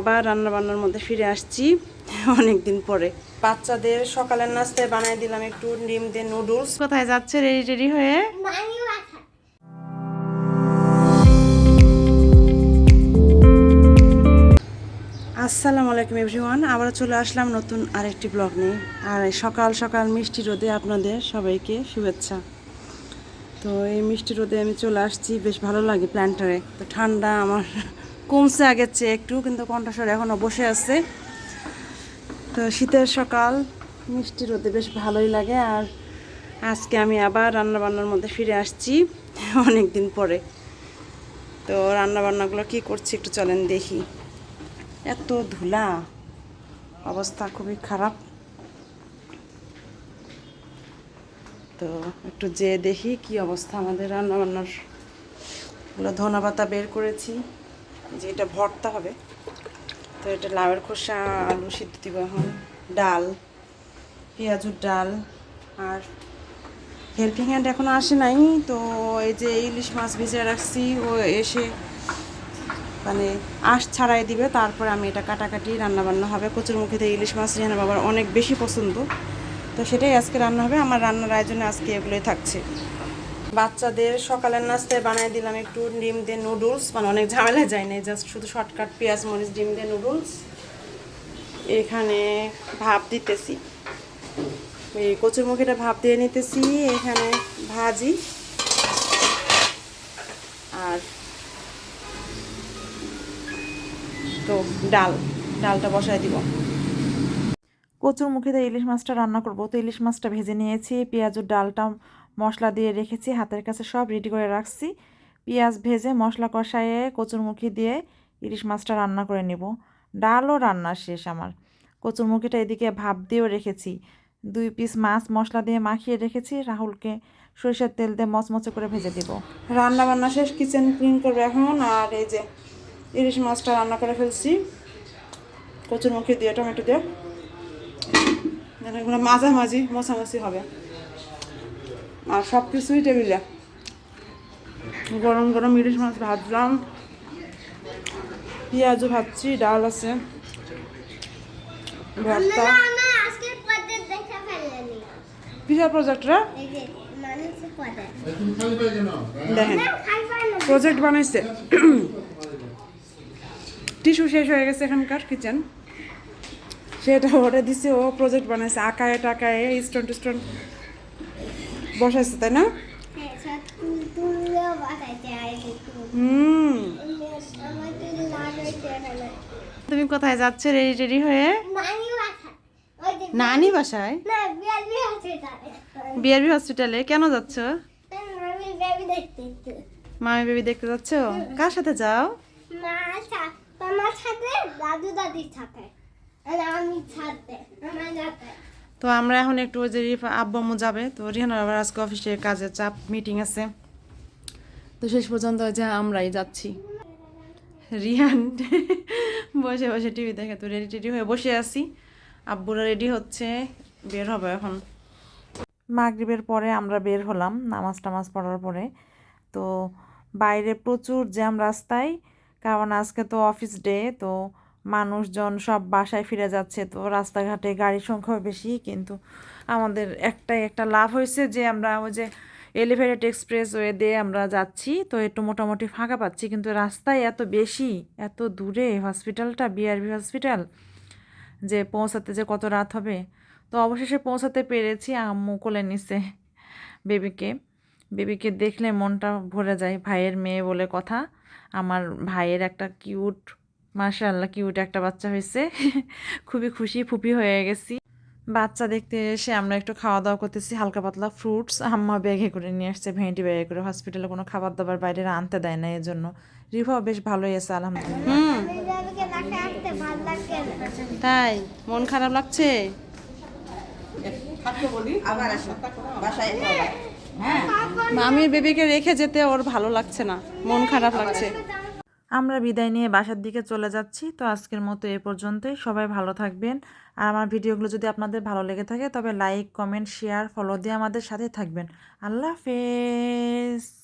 আবার রান্না বান্নার মধ্যে ফিরে আসছি অনেক দিন পরে। বাচ্চাদের সকালের নাস্তায় বানিয়ে দিলাম একটু ডিম দিয়ে নুডলস। কোথায় যাচ্ছে রেডি রেডি হয়ে? আসসালামু আলাইকুম এভরিওয়ান আবার চলে আসলাম নতুন আরেকটি ব্লগ নিয়ে। আর সকাল সকাল মিষ্টি রোদে আপনাদের সবাইকে শুভেচ্ছা। তো এই মিষ্টি রোদে আমি চলে আসছি, বেশ ভালো লাগে প্ল্যান্টারে। তো ঠান্ডা আমার কমছে আগের চেয়ে একটু, কিন্তু কণ্ঠস্বর এখনও বসে আছে। তো শীতের সকাল, মিষ্টি রোদে বেশ ভালোই লাগে। আর আজকে আমি আবার রান্না বান্নার মধ্যে ফিরে আসছি অনেক দিন পরে। তো রান্না বান্নাগুলো কী করছি একটু চলেন দেখি। এত ধুলা, অবস্থা খুবই খারাপ। তো একটু যে দেখি কি অবস্থা আমাদের রান্না বান্নারগুলো ধনা পাতা বের করেছি। যে এটা ভর্তা হবে, তো এটা লাউয়ের খোসা, আলু সিদ্ধ দিব এখন, ডাল, পেঁয়াজুর ডাল, আর হেল্পিং হ্যান্ড এখনও আসে নাই, তো এই যে ইলিশ মাছ ভিজিয়ে রাখছি, ও এসে মানে আঁশ ছাড়াই দিবে, তারপরে আমি এটা কাটাকাটি রান্না বান্না হবে। কচুর মুখিতে ইলিশ মাছ রিহানা বাবার অনেক বেশি পছন্দ, তো সেটাই আজকে রান্না হবে, আমার রান্নার আয়োজনে আজকে এগুলোই থাকছে। বাচ্চাদের সকালের নাস্তায় বানিয়ে দিলাম একটু ডিম দিয়ে নুডলস মানে অনেক ঝামেলা যায় না জাস্ট শুধু শর্টকাট পেঁয়াজ, মরিচ, ডিম দিয়ে নুডলস এখানে ভাপ দিতেছি। এই কচুর মুখিটা ভাপ দিয়ে নিতেছি, এখানে ভাজি। আর তো ডাল, ডালটা বসায় দিব। কচুর মুখিতে ইলিশ মাছটা রান্না করব, তো ইলিশ মাছটা ভেজে নিয়েছি, পেঁয়াজের ডালটা মশলা দিয়ে রেখেছি, হাতের কাছে সব রেডি করে রাখছি। পেঁয়াজ ভেজে মশলা কষায়ে কচুরমুখী দিয়ে ইলিশ মাছটা রান্না করে নেব। ডালও রান্না শেষ আমার। কচুরমুখিটা এদিকে ভাপ দিয়েও রেখেছি। দুই পিস মাছ মশলা দিয়ে মাখিয়ে রেখেছি। রাহুলকে সরিষার তেল দিয়ে মচমচে করে ভেজে দেব। রান্না বান্না শেষ কিচেন ক্লিন করবে এখন। আর এই যে ইলিশ মাছটা রান্না করে ফেলছি। কচুরমুখী দিয়ে, টমেটো দিয়ে। মাঝামাঝি মশামাছি হবে। আর সব কিছুই টেবিলে। গরম গরম ইলিশ মাছ ভাজলাম। পেঁয়াজও ভাজছি ডাল আছে। ভর্তা। কিসের প্রজেক্টরা দেখেন। প্রজেক্ট বানাইছে। টিস্যু শেষ হয়ে গেছে এখানকার কিচেন সেটা ওরে দিছে ও প্রজেক্ট বানাইছে। আঁকায় টাকায় স্টোন টিস্টোন বসাইছে, তাই না? হুম। তুমি কোথায় যাচ্ছ? রেডি রেডি হয়ে? নানি বাসায়? বিআরবি হসপিটালে কেন যাচ্ছ? মামি বেবি দেখতে যাচ্ছ? কার সাথে যাও? সাথে দাদু আমি সাথে, আমার সাথে তো আমরা এখন একটু ওই যে রিফা আব্বু আম্মু যাবে। তো রিহানার আবার আজকে অফিসে কাজের চাপ মিটিং আছে। তো শেষ পর্যন্ত ওই যে আমরাই যাচ্ছি। রিহান বসে বসে টিভি দেখে, তো রেডি টেডি হয়ে বসে আছি। আব্বুরা রেডি হচ্ছে, বের হবে এখন। মাগরিবের পরে আমরা বের হলাম, নামাজ টামাজ পড়ার পরে। তো বাইরে প্রচুর জ্যাম রাস্তায়, কারণ আজকে তো অফিস ডে তো মানুষজন সব বাসায় ফিরে যাচ্ছে, তো রাস্তাঘাটে গাড়ির সংখ্যাও বেশি, কিন্তু আমাদের একটাই একটা লাভ হয়েছে যে আমরা ওই যে এলিভেটেড এক্সপ্রেস ওয়ে দিয়ে আমরা যাচ্ছি, তো একটু মোটামুটি ফাঁকা পাচ্ছি, কিন্তু রাস্তায় এত বেশি, এত দূরে হসপিটালটা বিআরবি হসপিটাল যে পৌঁছাতে যে কত রাত হবে, তো অবশেষে পৌঁছাতে পেরেছি আম্মু কোলে নিছে বেবিকে। বেবিকে দেখলে মনটা ভরে যায়, ভাইয়ের মেয়ে বলে কথা, আমার ভাইয়ের একটা কিউট মাশাআল্লাহ কিউট একটা বাচ্চা হয়েছে। খুবই খুশি ফুপি হয়ে গেছি। বাচ্চা দেখতে এসে আমরা একটু খাওয়া দাওয়া করতেছি হালকা পাতলা ফ্রুটস আম্মা ব্যাগে করে নিয়ে আসছে ভেন্টি ব্যাগে করে। হসপিটালে কোনো খাবার দাবার বাইরে আনতে দেয় না এর জন্য রিভাও বেশ ভালোই আছে আলহামদুলিল্লাহ। তাই মন খারাপ লাগছে? মামির বেবিকে রেখে যেতে ওর ভালো লাগছে না মন খারাপ লাগছে। আমরা বিদায় নিয়ে বাসার দিকে চলে যাচ্ছি। তো আজকের মতো এ পর্যন্তই। সবাই ভালো থাকবেন। আর আমার ভিডিওগুলো যদি আপনাদের ভালো লেগে থাকে, তবে লাইক কমেন্ট শেয়ার ফলো দিয়ে আমাদের সাথে থাকবেন। আল্লাহ হাফেজ।